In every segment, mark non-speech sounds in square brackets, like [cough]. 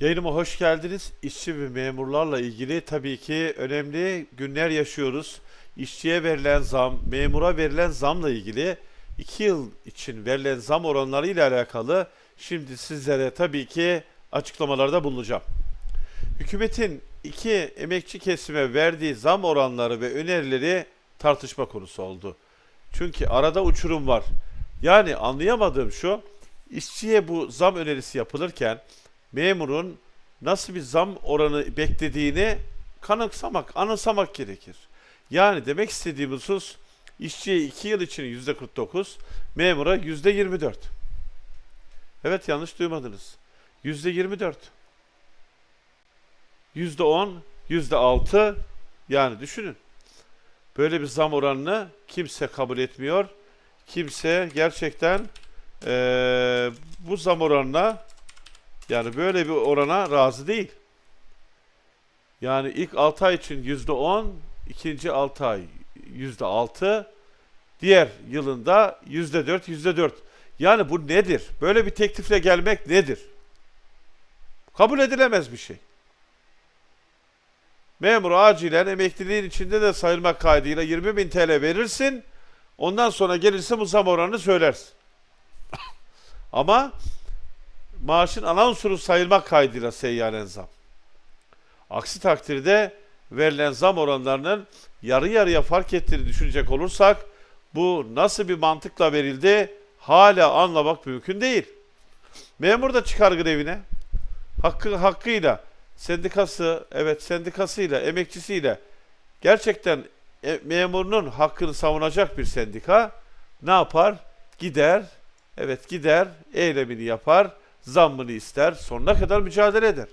Yayınıma hoş geldiniz. İşçi ve memurlarla ilgili tabii ki önemli günler yaşıyoruz. İşçiye verilen zam, memura verilen zamla ilgili 2 yıl için verilen zam oranları ile alakalı şimdi sizlere tabii ki açıklamalarda bulunacağım. Hükümetin iki emekçi kesime verdiği zam oranları ve önerileri tartışma konusu oldu. Çünkü arada uçurum var. Yani anlayamadığım şu, işçiye bu zam önerisi yapılırken memurun nasıl bir zam oranı beklediğini kanıksamak, anımsamak gerekir. Yani demek istediğim husus işçiye 2 yıl için %49, memura %24. Evet yanlış duymadınız. %24. %10, %6 yani düşünün. Böyle bir zam oranını kimse kabul etmiyor. Kimse gerçekten eee, bu zam oranına yani böyle bir orana razı değil. Yani ilk 6 ay için %10, ikinci 6 ay %6, diğer yılında %4, %4. Yani bu nedir? Böyle bir teklifle gelmek nedir? Kabul edilemez bir şey. Memur acilen emekliliğin içinde de sayılmak kaydıyla 20 bin TL verirsin. Ondan sonra gelirse bu zam oranını söylersin. [coughs] Ama maaşın ana unsuru sayılmak kaydıyla seyyanen zam. Aksi takdirde verilen zam oranlarının yarı yarıya fark ettiğini düşünecek olursak bu nasıl bir mantıkla verildi hala anlamak mümkün değil. Memur da çıkar grevine. Hakkı hakkıyla sendikası evet sendikasıyla emekçisiyle gerçekten e, memurunun hakkını savunacak bir sendika ne yapar? Gider evet gider eylemini yapar zammını ister sonuna kadar mücadele eder.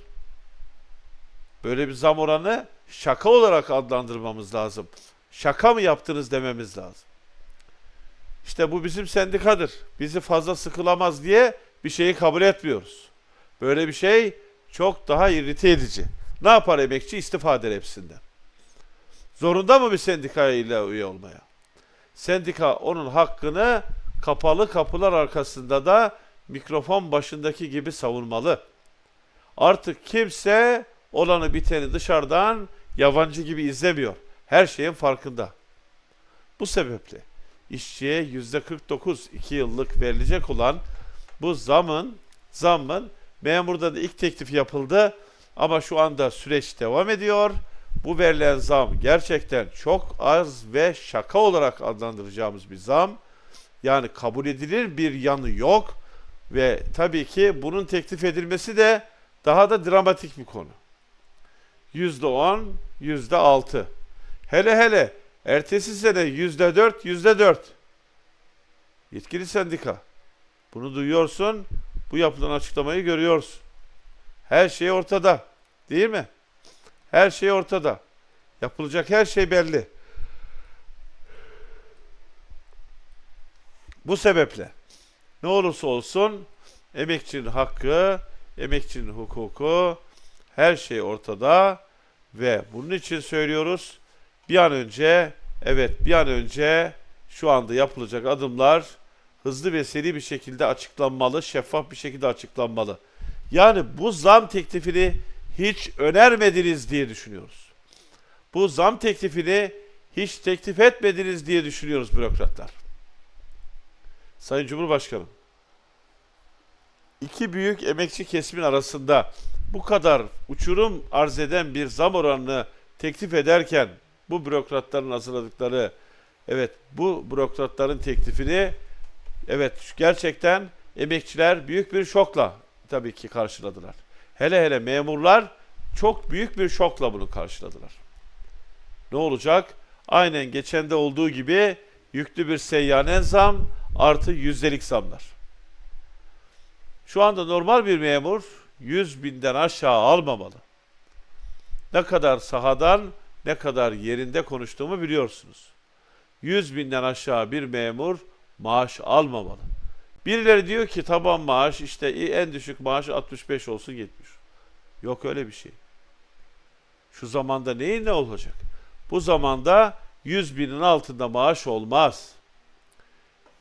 Böyle bir zam oranı şaka olarak adlandırmamız lazım. Şaka mı yaptınız dememiz lazım. İşte bu bizim sendikadır. Bizi fazla sıkılamaz diye bir şeyi kabul etmiyoruz. Böyle bir şey çok daha irrite edici. Ne yapar emekçi? İstifa eder hepsinden. Zorunda mı bir sendikaya ile üye olmaya? Sendika onun hakkını kapalı kapılar arkasında da mikrofon başındaki gibi savunmalı. Artık kimse olanı biteni dışarıdan yabancı gibi izlemiyor. Her şeyin farkında. Bu sebeple işçiye yüzde 49 2 yıllık verilecek olan bu zamın zammın memurda da ilk teklif yapıldı ama şu anda süreç devam ediyor. Bu verilen zam gerçekten çok az ve şaka olarak adlandıracağımız bir zam. Yani kabul edilir bir yanı yok ve tabii ki bunun teklif edilmesi de daha da dramatik bir konu. Yüzde on, yüzde altı. Hele hele ertesi sene yüzde dört, yüzde dört. Yetkili sendika. Bunu duyuyorsun, bu yapılan açıklamayı görüyorsun. Her şey ortada. Değil mi? Her şey ortada. Yapılacak her şey belli. Bu sebeple ne olursa olsun emekçinin hakkı, emekçinin hukuku her şey ortada ve bunun için söylüyoruz bir an önce evet bir an önce şu anda yapılacak adımlar hızlı ve seri bir şekilde açıklanmalı, şeffaf bir şekilde açıklanmalı. Yani bu zam teklifini hiç önermediniz diye düşünüyoruz. Bu zam teklifini hiç teklif etmediniz diye düşünüyoruz bürokratlar. Sayın Cumhurbaşkanım, iki büyük emekçi kesimin arasında bu kadar uçurum arz eden bir zam oranını teklif ederken bu bürokratların hazırladıkları evet bu bürokratların teklifini evet gerçekten emekçiler büyük bir şokla tabii ki karşıladılar. Hele hele memurlar çok büyük bir şokla bunu karşıladılar. Ne olacak? Aynen geçende olduğu gibi yüklü bir seyyanen zam artı yüzdelik zamlar. Şu anda normal bir memur 100 binden aşağı almamalı. Ne kadar sahadan ne kadar yerinde konuştuğumu biliyorsunuz. 100 binden aşağı bir memur maaş almamalı. Birileri diyor ki taban maaş işte en düşük maaş 65 olsun 70. Yok öyle bir şey. Şu zamanda neyin ne olacak? Bu zamanda 100 binin altında maaş olmaz.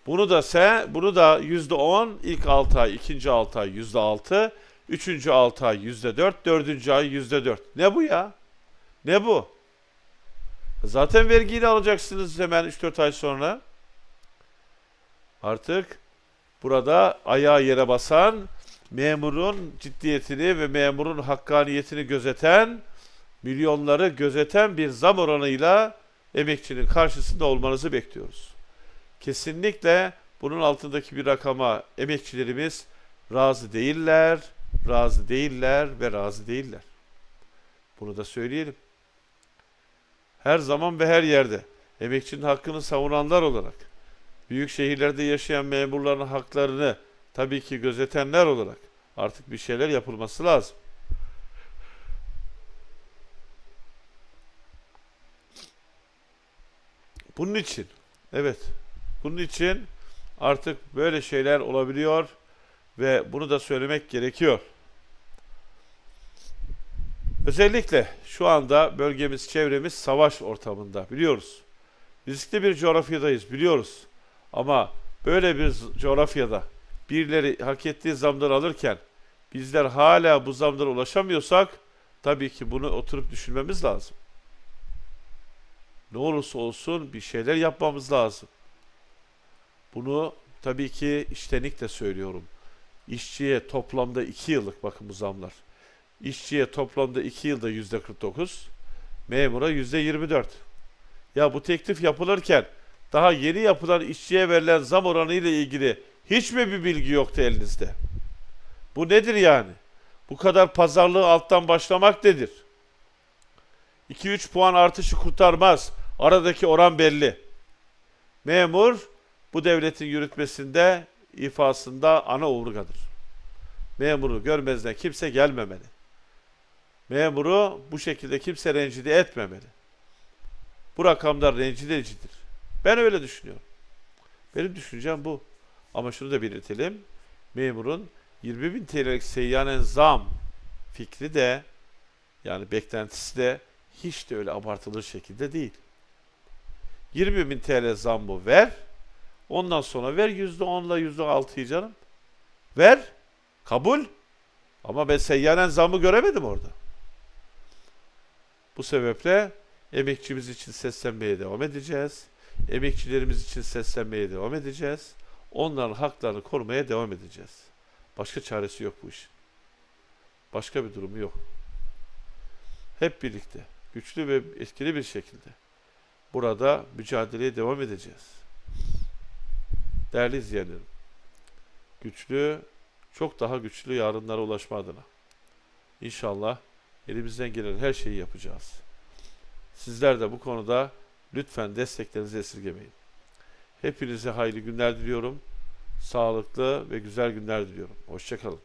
Bunu da sen, bunu da yüzde on ilk 6 ay, ikinci 6 ay yüzde altı, Üçüncü altı ay yüzde dört, dördüncü ay yüzde dört. Ne bu ya? Ne bu? Zaten vergiyi de alacaksınız hemen 3-4 ay sonra. Artık burada ayağı yere basan, memurun ciddiyetini ve memurun hakkaniyetini gözeten, milyonları gözeten bir zam oranıyla emekçinin karşısında olmanızı bekliyoruz. Kesinlikle bunun altındaki bir rakama emekçilerimiz razı değiller, razı değiller ve razı değiller. Bunu da söyleyelim. Her zaman ve her yerde emekçinin hakkını savunanlar olarak, büyük şehirlerde yaşayan memurların haklarını tabii ki gözetenler olarak artık bir şeyler yapılması lazım. Bunun için, evet, bunun için artık böyle şeyler olabiliyor ve bunu da söylemek gerekiyor. Özellikle şu anda bölgemiz, çevremiz savaş ortamında biliyoruz. Riskli bir coğrafyadayız biliyoruz. Ama böyle bir coğrafyada birileri hak ettiği zamları alırken bizler hala bu zamlara ulaşamıyorsak tabii ki bunu oturup düşünmemiz lazım. Ne olursa olsun bir şeyler yapmamız lazım. Bunu tabii ki iştenlikle söylüyorum. İşçiye toplamda 2 yıllık bakın bu zamlar. İşçiye toplamda 2 yılda yüzde 49, memura yüzde 24. Ya bu teklif yapılırken daha yeni yapılan işçiye verilen zam oranı ile ilgili hiç mi bir bilgi yoktu elinizde? Bu nedir yani? Bu kadar pazarlığı alttan başlamak nedir? 2-3 puan artışı kurtarmaz. Aradaki oran belli. Memur bu devletin yürütmesinde, ifasında ana omurgadır. Memuru görmezden kimse gelmemeli. Memuru bu şekilde kimse rencide etmemeli. Bu rakamlar rencide edicidir. Ben öyle düşünüyorum. Benim düşüncem bu. Ama şunu da belirtelim. Memurun 20 bin TL'lik seyyanen zam fikri de yani beklentisi de hiç de öyle abartılır şekilde değil. 20 bin TL zammı ver. Ondan sonra ver %10'la %6'yı canım. Ver. Kabul. Ama ben seyyanen zammı göremedim orada. Bu sebeple emekçimiz için seslenmeye devam edeceğiz. Emekçilerimiz için seslenmeye devam edeceğiz. Onların haklarını korumaya devam edeceğiz. Başka çaresi yok bu işin. Başka bir durumu yok. Hep birlikte, güçlü ve etkili bir şekilde burada mücadeleye devam edeceğiz. Değerli izleyenlerim, güçlü, çok daha güçlü yarınlara ulaşma adına. İnşallah elimizden gelen her şeyi yapacağız. Sizler de bu konuda lütfen desteklerinizi esirgemeyin. Hepinize hayırlı günler diliyorum. Sağlıklı ve güzel günler diliyorum. Hoşçakalın.